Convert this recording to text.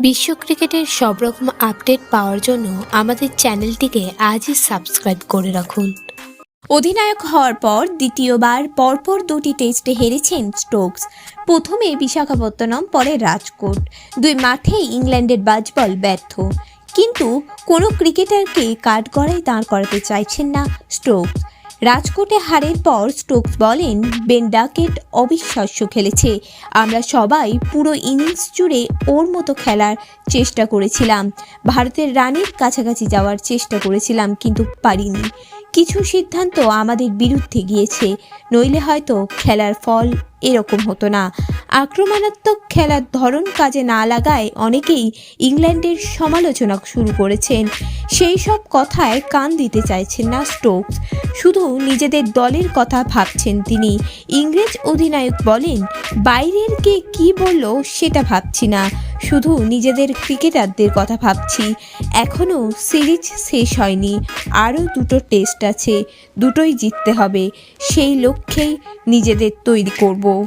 বিশ্ব ক্রিকেটের সব রকম আপডেট পাওয়ার জন্য আমাদের চ্যানেলটিকে আজই সাবস্ক্রাইব করে রাখুন। অধিনায়ক হওয়ার পর দ্বিতীয়বার পরপর দুটি টেস্টে হেরেছেন স্টোকস। প্রথমে বিশাখাপত্তনম, পরে রাজকোট। দুই মাঠেই ইংল্যান্ডের বাজবল ব্যর্থ। কিন্তু কোনো ক্রিকেটারকে কাঠগড়ায় দাঁড় করাতে চাইছেন না স্টোকস। রাজকোটে হারের পর স্টোকস বলেন, বেন ডাকেট অবিশ্বাস্য খেলেছে। আমরা সবাই পুরো ইনিংস জুড়ে ওর মতো খেলার চেষ্টা করেছিলাম। ভারতের রানের কাছাকাছি যাওয়ার চেষ্টা করেছিলাম, কিন্তু পারিনি। কিছু সিদ্ধান্ত আমাদের বিরুদ্ধে গিয়েছে, নইলে হয়তো খেলার ফল এরকম হতো না। আক্রমণাত্মক খেলার ধরন কাজে না লাগায় অনেকেই ইংল্যান্ডের সমালোচনা শুরু করেছেন। সেই সব কথায় কান দিতে চাইছেন না স্টোকস। শুধু নিজেদের দলের কথা ভাবছেন তিনি। ইংরেজ অধিনায়ক বলেন, বাইরের কে কি বলল সেটা ভাবছি না। শুধু নিজেদের ক্রিকেটারদের কথা ভাবছি। এখনও সিরিজ শেষ হয়নি। আরও দুটো টেস্ট আছে। দুটোই জিততে হবে। সেই লক্ষ্যেই নিজেদের তৈরি করব।